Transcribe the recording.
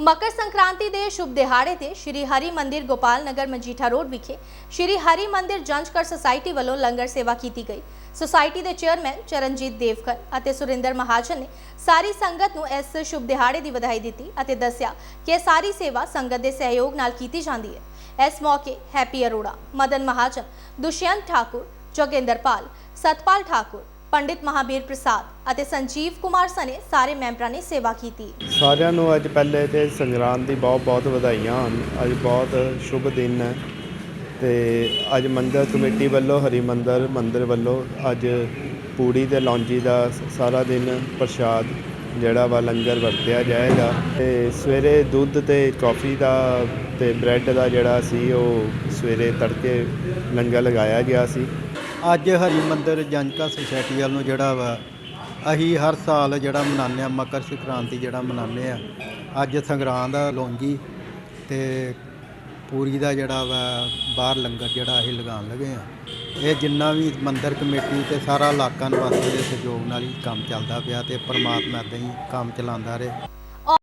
ਮਕਰ ਸੰਕ੍ਰਾਂਤੀ ਦੇ ਸ਼ੁਭ ਦਿਹਾੜੇ ਤੇ ਸ਼੍ਰੀ ਹਰੀ ਮੰਦਿਰ ਗੋਪਾਲ ਨਗਰ ਮਜੀਠਾ ਰੋਡ ਵਿਖੇ ਸ਼੍ਰੀ ਹਰੀ ਮੰਦਿਰ ਜੰਜਕਰ ਸੁਸਾਇਟੀ ਵੱਲੋਂ ਲੰਗਰ ਸੇਵਾ ਕੀਤੀ ਗਈ। ਸੁਸਾਇਟੀ ਦੇ ਚੇਅਰਮੈਨ ਚਰਨਜੀਤ ਦੇਵਕਰ ਅਤੇ ਸੁਰਿੰਦਰ ਮਹਾਜਨ ਨੇ ਸਾਰੀ ਸੰਗਤ ਨੂੰ ਇਸ ਸ਼ੁਭ ਦਿਹਾੜੇ ਦੀ ਵਧਾਈ ਦਿੱਤੀ ਅਤੇ ਦੱਸਿਆ ਕਿ ਇਹ ਸਾਰੀ ਸੇਵਾ ਸੰਗਤ ਦੇ ਸਹਿਯੋਗ ਨਾਲ ਕੀਤੀ ਜਾਂਦੀ ਹੈ। ਇਸ ਮੌਕੇ ਹੈਪੀ ਅਰੋੜਾ, ਮਦਨ ਮਹਾਜਨ, ਦੁਸ਼ਯੰਤ ਠਾਕੁਰ ਜੋਗਿੰਦਰਪਾਲ ਸਤਪਾਲ ਠਾਕੁਰ ਪੰਡਿਤ ਮਹਾਬੀਰ ਪ੍ਰਸਾਦ ਅਤੇ ਸੰਜੀਵ ਕੁਮਾਰ ਸਨੇ ਸਾਰੇ ਮੈਂਬਰਾਂ ਨੇ ਸੇਵਾ ਕੀਤੀ। ਸਾਰਿਆਂ ਨੂੰ ਅੱਜ ਪਹਿਲੇ ਤੇ ਸੰਗਰਾਂਦ ਦੀ ਬਹੁਤ ਬਹੁਤ ਵਧਾਈਆਂ ਹਨ। ਅੱਜ ਬਹੁਤ ਸ਼ੁਭ ਦਿਨ ਹੈ ਤੇ ਅੱਜ ਮੰਦਰ ਕਮੇਟੀ ਵੱਲੋਂ, ਹਰੀ ਮੰਦਰ ਮੰਦਰ ਵੱਲੋਂ ਅੱਜ ਪੂੜੀ ਤੇ ਲੌਂਜੀ ਦਾ ਸਾਰਾ ਦਿਨ ਪ੍ਰਸ਼ਾਦ ਜਿਹੜਾ ਵਾ ਲੰਗਰ ਵਰਤਿਆ ਜਾਏਗਾ। ਤੇ ਸਵੇਰੇ ਦੁੱਧ ਤੇ ਕਾਫੀ ਦਾ ਤੇ ਬ੍ਰੈਡ ਦਾ ਜਿਹੜਾ ਸੀ, ਉਹ ਸਵੇਰੇ ਤੜਕੇ ਲੰਗਰ ਲਗਾਇਆ ਗਿਆ ਸੀ। ਅੱਜ ਹਰੀ ਮੰਦਰ ਜਨਕਾ ਸੁਸਾਇਟੀ ਵੱਲੋਂ ਜਿਹੜਾ ਵਾ, ਅਸੀਂ ਹਰ ਸਾਲ ਜਿਹੜਾ ਮਨਾਉਂਦੇ ਆ ਮਕਰ ਸੰਕ੍ਰਾਂਤੀ ਜਿਹੜਾ ਮਨਾਉਂਦੇ ਆ ਅੱਜ ਸੰਗਰਾਂਦ ਦਾ ਲੌਂਜੀ ਤੇ ਪੂਰੀ ਦਾ ਜਿਹੜਾ ਵਾ, ਬਾਹਰ ਲੰਗਰ ਜਿਹੜਾ ਅਸੀਂ ਲਗਾਉਣ ਲੱਗੇ ਆ ਇਹ ਜਿੰਨਾ ਵੀ ਮੰਦਰ ਕਮੇਟੀ ਤੇ ਸਾਰਾ ਇਲਾਕਾ ਨਿਵਾਸੀ ਦੇ ਸਹਿਯੋਗ ਨਾਲ ਹੀ ਕੰਮ ਚੱਲਦਾ ਪਿਆ ਤੇ ਪ੍ਰਮਾਤਮਾ ਏਦਾਂ ਹੀ ਕੰਮ ਚਲਾਉਂਦਾ ਰਹੇ।